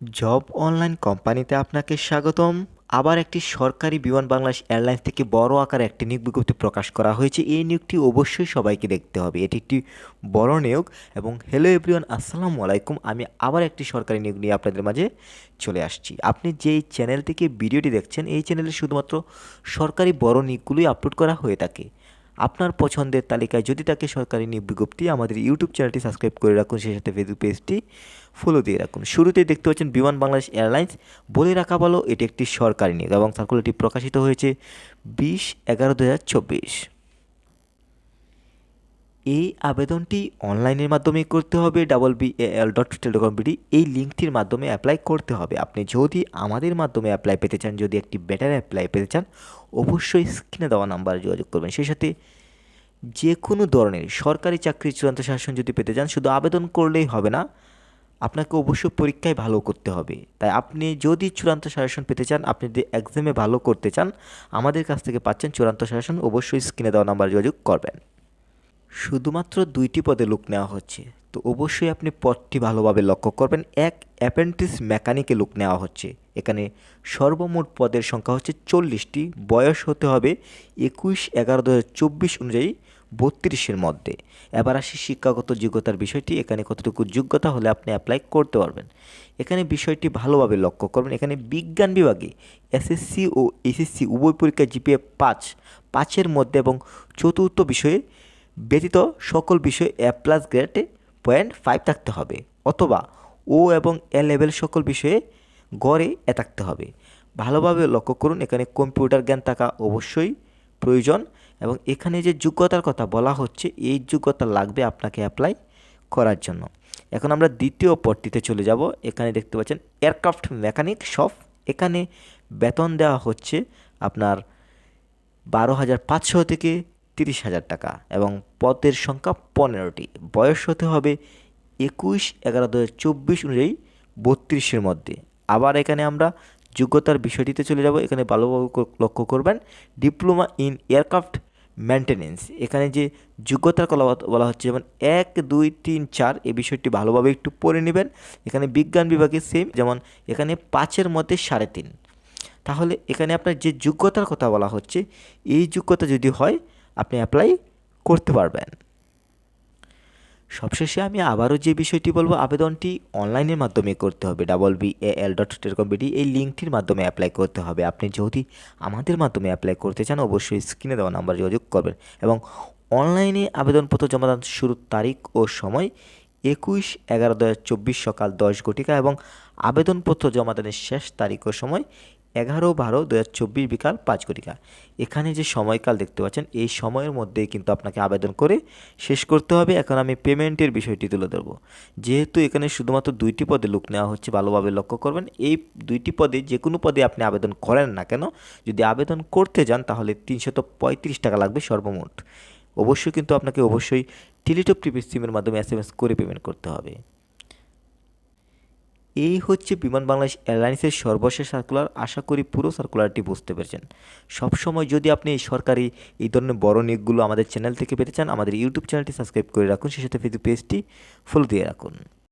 Job online কোম্পানিতে আপনাকে স্বাগতম। আবার একটি সরকারি বিমান বাংলাদেশ এয়ারলাইন্স থেকে বড় আকারে একটি নিয়োগ বিজ্ঞপ্তি প্রকাশ করা হয়েছে। এই নিয়োগটি অবশ্যই সবাইকে দেখতে হবে। এটি একটি বড় নিয়োগ এবং হ্যালো এভরিওয়ান, আসসালামু আলাইকুম। আমি আবার একটি সরকারি নিয়োগ নিয়ে আপনাদের মাঝে চলে আসছি। আপনি যেই চ্যানেল থেকে ভিডিওটি দেখছেন, এই চ্যানেলে শুধুমাত্র সরকারি বড় নিয়োগগুলোই আপলোড করা হয়ে থাকে। আপনার পছন্দের তালিকায় যদি তাকে সরকারি নিয়োগ বিজ্ঞপ্তি, আমাদের ইউটিউব চ্যানেলটি সাবস্ক্রাইব করে রাখুন, সেই সাথে ফেসবুক পেজটি ফলো দিয়ে রাখুন। শুরুতেই দেখতে পাচ্ছেন বিমান বাংলাদেশ এয়ারলাইন্স বলে রাখা ভালো, এটি একটি সরকারি নিয়োগ এবং সার্কুলারটি প্রকাশিত হয়েছে বিশ এগারো দু হাজার চব্বিশ। এই আবেদনটি অনলাইনের মাধ্যমে করতে হবে। Double B L dot telecom BD এই লিঙ্কটির মাধ্যমে অ্যাপ্লাই করতে হবে। আপনি যদি আমাদের মাধ্যমে অ্যাপ্লাই পেতে চান, যদি একটি বেটার অ্যাপ্লাই পেতে চান, অবশ্যই স্ক্রিনে দেওয়া নাম্বারে যোগাযোগ করবেন। সেই সাথে যে কোনো ধরনের সরকারি চাকরির চূড়ান্ত শাসন যদি পেতে চান, শুধু আবেদন করলেই হবে না, আপনাকে অবশ্যই পরীক্ষায় ভালো করতে হবে। তাই আপনি যদি চূড়ান্ত শাসন পেতে চান, আপনি যদি এক্সামে ভালো করতে চান, আমাদের কাছ থেকে পাচ্ছেন চূড়ান্ত শাসন, অবশ্যই স্ক্রিনে দেওয়া নাম্বার যোগাযোগ করবেন। শুধুমাত্র দুইটি পদে লোক নেওয়া হচ্ছে। তো অবশ্যই আপনি পদটি ভালোভাবে লক্ষ্য করবেন। এক অ্যাপ্রেন্টিস মেকানিকে লোক নেওয়া হচ্ছে। এখানে সর্বমোট পদের সংখ্যা হচ্ছে চল্লিশটি। বয়স হতে হবে একুশ এগারো দু অনুযায়ী বত্রিশের মধ্যে। এবার আসি শিক্ষাগত যোগ্যতার বিষয়টি। এখানে কতটুকু যোগ্যতা হলে আপনি অ্যাপ্লাই করতে পারবেন। এখানে বিষয়টি ভালোভাবে লক্ষ্য করবেন। এখানে বিজ্ঞান বিভাগে এসএসসি ও এসএসসি উভয় পরীক্ষায় জিপিএ পাঁচ। পাঁচের মধ্যে এবং চতুর্থ বিষয়ে ব্যতীত সকল বিষয়ে এ প্লাস গ্রেডে পয়েন্ট ফাইভ থাকতে হবে, অথবা ও এবং এ লেভেল সকল বিষয়ে গড়ে এ থাকতে হবে। ভালোভাবে লক্ষ্য করুন, এখানে কম্পিউটার জ্ঞান থাকা অবশ্যই প্রয়োজন এবং এখানে যে যোগ্যতার কথা বলা হচ্ছে, এই যোগ্যতা লাগবে আপনাকে অ্যাপ্লাই করার জন্য। এখন আমরা দ্বিতীয় পদটিতে চলে যাব। এখানে দেখতে পাচ্ছেন এয়ারক্রাফট মেকানিক শপ এখানে বেতন দেওয়া হচ্ছে আপনার বারো হাজার পাঁচশো থেকে তিরিশ হাজার টাকা এবং পদের সংখ্যা পনেরোটি। বয়স হতে হবে একুশ এগারো দু হাজার চব্বিশ অনুযায়ী বত্রিশের মধ্যে। আবার এখানে আমরা যোগ্যতার বিষয়টিতে চলে যাব। এখানে ভালোভাবে লক্ষ্য করবেন, ডিপ্লোমা ইন এয়ারক্রাফট মেনটেনেন্স এখানে যে যোগ্যতার কথা বলা হচ্ছে, যেমন এক, দুই, তিন, চার, এই বিষয়টি ভালোভাবে একটু পড়ে নেবেন। এখানে বিজ্ঞান বিভাগে সেম যেমন এখানে পাঁচের মধ্যে সাড়ে তিন। তাহলে এখানে আপনার যে যোগ্যতার কথা বলা হচ্ছে, এই যোগ্যতা যদি হয় আপনি অ্যাপ্লাই করতে পারবেন। সবশেষে আমি আবারও যে বিষয়টি বলব, আবেদনটি অনলাইনের মাধ্যমে করতে হবে। Double B L dot telecom BD এই লিঙ্কটির মাধ্যমে অ্যাপ্লাই করতে হবে। আপনি যদি আমাদের মাধ্যমে অ্যাপ্লাই করতে চান, অবশ্যই স্ক্রিনে দেওয়া নাম্বার যোগাযোগ করবেন এবং অনলাইনে আবেদনপত্র জমা দান শুরুর তারিখ ও সময় একুশ এগারো দু সকাল দশ ঘটিকা এবং আবেদনপত্র জমা দানের শেষ তারিখ ও সময় এগারো বারো দু হাজার চব্বিশ বিকাল পাঁচ ঘটিকা। এখানে যে সময়কাল দেখতে পাচ্ছেন, এই সময়ের মধ্যেই কিন্তু আপনাকে আবেদন করে শেষ করতে হবে। এখন আমি পেমেন্টের বিষয়টি তুলে ধরবো। যেহেতু এখানে শুধুমাত্র দুইটি পদে লোক নেওয়া হচ্ছে, ভালোভাবে লক্ষ্য করবেন, এই দুইটি পদে, যে কোনো পদে আপনি আবেদন করেন না কেন, যদি আবেদন করতে যান, তাহলে তিনশত পঁয়ত্রিশ টাকা লাগবে সর্বমোট। অবশ্যই কিন্তু আপনাকে অবশ্যই টেলিটপ প্রিপেড সিমের মাধ্যমে এস করে পেমেন্ট করতে হবে। এই হচ্ছে বিমান বাংলাদেশ এয়ারলাইন্সের সর্বশেষ সার্কুলার আশা করি পুরো সার্কুলারটি বুঝতে পেরেছেন। সবসময় যদি আপনি এই সরকারি, এই ধরনের বড় নিয়োগগুলো আমাদের চ্যানেল থেকে পেতে চান, আমাদের ইউটিউব চ্যানেলটি সাবস্ক্রাইব করে রাখুন। সেই সাথে ফেসবুক পেজটি ফলো দিয়ে রাখুন।